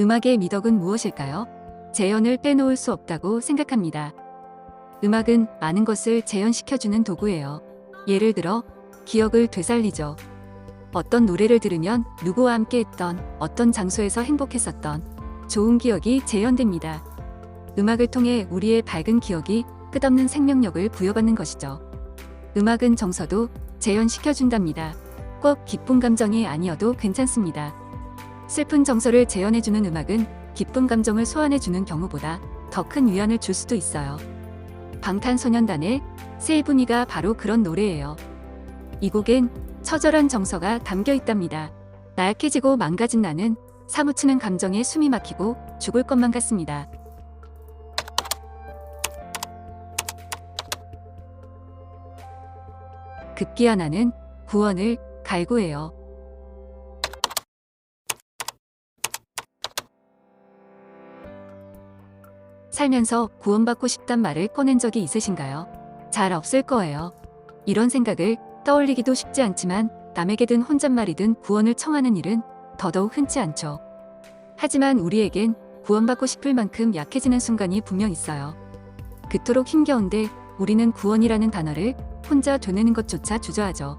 음악의 미덕은 무엇일까요? 재현을 빼놓을 수 없다고 생각합니다. 음악은 많은 것을 재현시켜주는 도구예요. 예를 들어, 기억을 되살리죠. 어떤 노래를 들으면 누구와 함께 했던, 어떤 장소에서 행복했었던 좋은 기억이 재현됩니다. 음악을 통해 우리의 밝은 기억이 끝없는 생명력을 부여받는 것이죠. 음악은 정서도 재현시켜준답니다. 꼭 기쁜 감정이 아니어도 괜찮습니다. 슬픈 정서를 재현해주는 음악은 기쁜 감정을 소환해주는 경우보다 더 큰 위안을 줄 수도 있어요. 방탄소년단의 세이브미가 바로 그런 노래예요. 이 곡엔 처절한 정서가 담겨 있답니다. 나약해지고 망가진 나는 사무치는 감정에 숨이 막히고 죽을 것만 같습니다. 급기야 나는 구원을 갈구해요. 살면서 구원받고 싶단 말을 꺼낸 적이 있으신가요? 잘 없을 거예요. 이런 생각을 떠올리기도 쉽지 않지만 남에게든 혼잣말이든 구원을 청하는 일은 더더욱 흔치 않죠. 하지만 우리에겐 구원받고 싶을 만큼 약해지는 순간이 분명 있어요. 그토록 힘겨운데 우리는 구원이라는 단어를 혼자 되뇌는 것조차 주저하죠.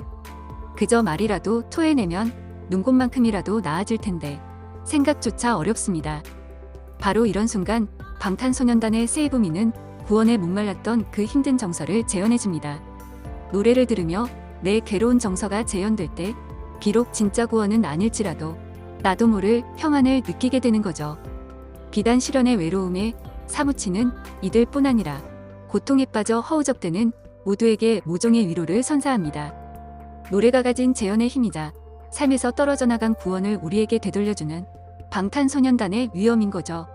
그저 말이라도 토해내면 눈곱만큼이라도 나아질 텐데 생각조차 어렵습니다. 바로 이런 순간 방탄소년단의 세이브미는 구원에 목말랐던 그 힘든 정서를 재현해줍니다. 노래를 들으며 내 괴로운 정서가 재현될 때 비록 진짜 구원은 아닐지라도 나도 모를 평안을 느끼게 되는 거죠. 비단 시련의 외로움에 사무치는 이들 뿐 아니라 고통에 빠져 허우적대는 모두에게 모종의 위로를 선사합니다. 노래가 가진 재현의 힘이자 삶에서 떨어져 나간 구원을 우리에게 되돌려주는 방탄소년단의 위엄인 거죠.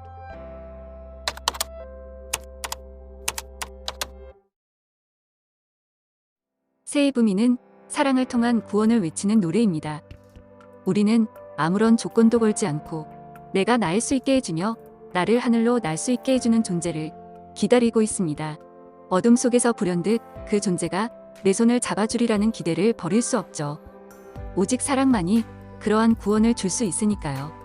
세이브미는 사랑을 통한 구원을 외치는 노래입니다. 우리는 아무런 조건도 걸지 않고 내가 날수 있게 해주며 나를 하늘로 날 수 있게 해주는 존재를 기다리고 있습니다. 어둠 속에서 불현듯 그 존재가 내 손을 잡아주리라는 기대를 버릴 수 없죠. 오직 사랑만이 그러한 구원을 줄 수 있으니까요.